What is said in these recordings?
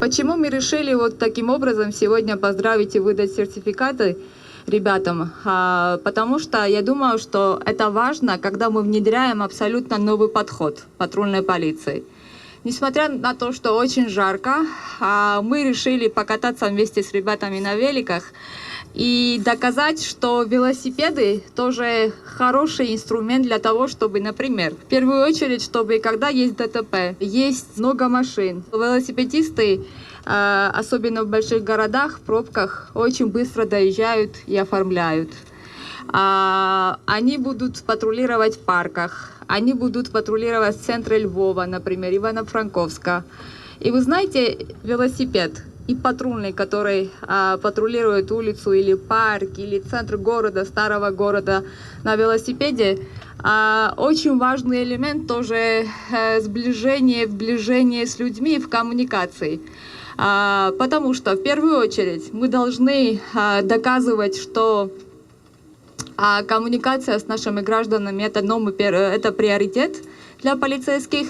Почему мы решили вот таким образом сегодня поздравить и выдать сертификаты ребятам? А, Потому что я думаю, что это важно, когда мы внедряем абсолютно новый подход патрульной полиции. Несмотря на то, что очень жарко, а, мы решили покататься вместе с ребятами на великах и доказать, что велосипеды тоже хороший инструмент для того, чтобы, например, в первую очередь, чтобы когда есть ДТП, есть много машин, велосипедисты, э, особенно в больших городах, в пробках, очень быстро доезжают и оформляют. А, Они будут патрулировать в парках, они будут патрулировать в центре Львова, например, Ивано-Франковска. И вы знаете, велосипед и патрульный, который а, патрулирует улицу или парк, или центр города, старого города на велосипеде, а, очень важный элемент тоже э, сближение, сближение с людьми в коммуникации. А, Потому что в первую очередь мы должны а, доказывать, что а коммуникация с нашими гражданами это, пер- это приоритет для полицейских.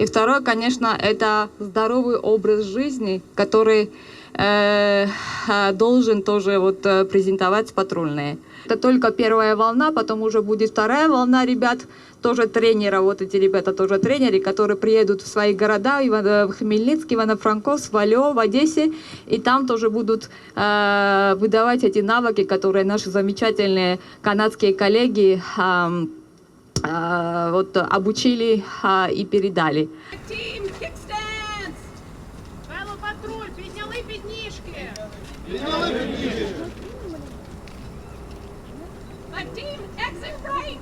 И второе, конечно, это здоровый образ жизни, который э, э, должен тоже вот э, презентовать патрульные. Это только первая волна, потом уже будет вторая волна ребят, тоже тренера, вот эти ребята тоже тренеры, которые приедут в свои города, в Хмельницкий, Ивано-Франковск, в Валево, в Одессе, и там тоже будут э, выдавать эти навыки, которые наши замечательные канадские коллеги ам, э, вот, обучили а, и передали. Тім, кікстенс! Велопатруль, підняли підніжки! Підняли підніжки! Тім, exit right!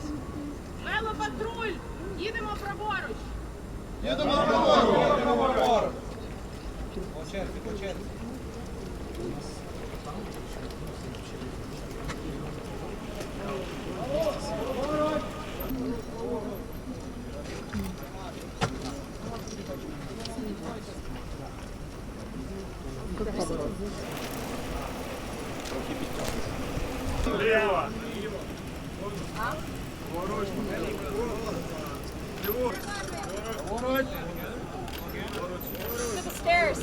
Велопатруль, їдемо праворуч! To the stairs!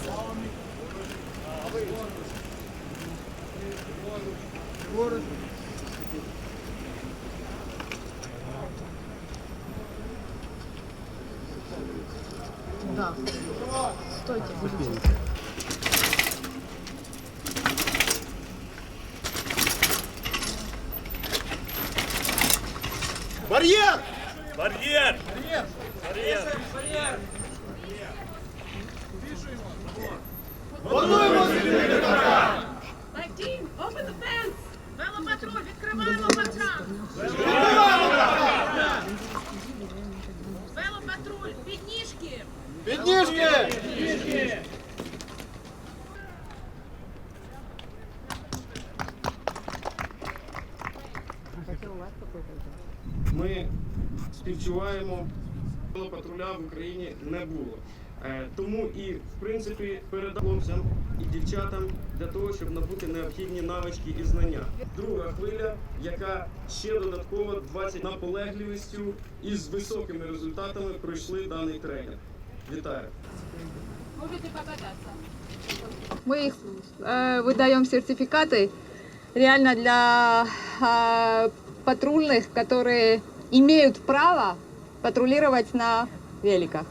Бар'єр! Бар'єр! Плануємо звільнити Тім, open the fence! Велопатруль, відкриваємо паркан! Велопатруль, підніжки! Підніжки! Ми співчуваємо, коли патруля в Україні не було. Е, Тому і в принципі передав хлопцям і дівчатам для того, щоб набути необхідні навички і знання. Друга хвиля, яка ще додатково 20 наполегливістю і з високими результатами пройшли даний тренінг. Вітаю! Можете покататися. Мы их э, выдаем сертификаты реально для э, патрульных, которые имеют право патрулировать на великах.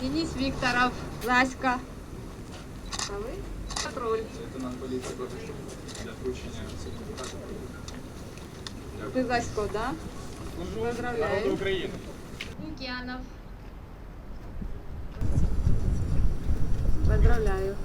Денис Викторов, Ласька. А вы? Патруль. Лейтенант поліції Богашов для вручення сертифікату. Ты Ласько, да? Поздравляю. України! Лукьянов. Поздравляю.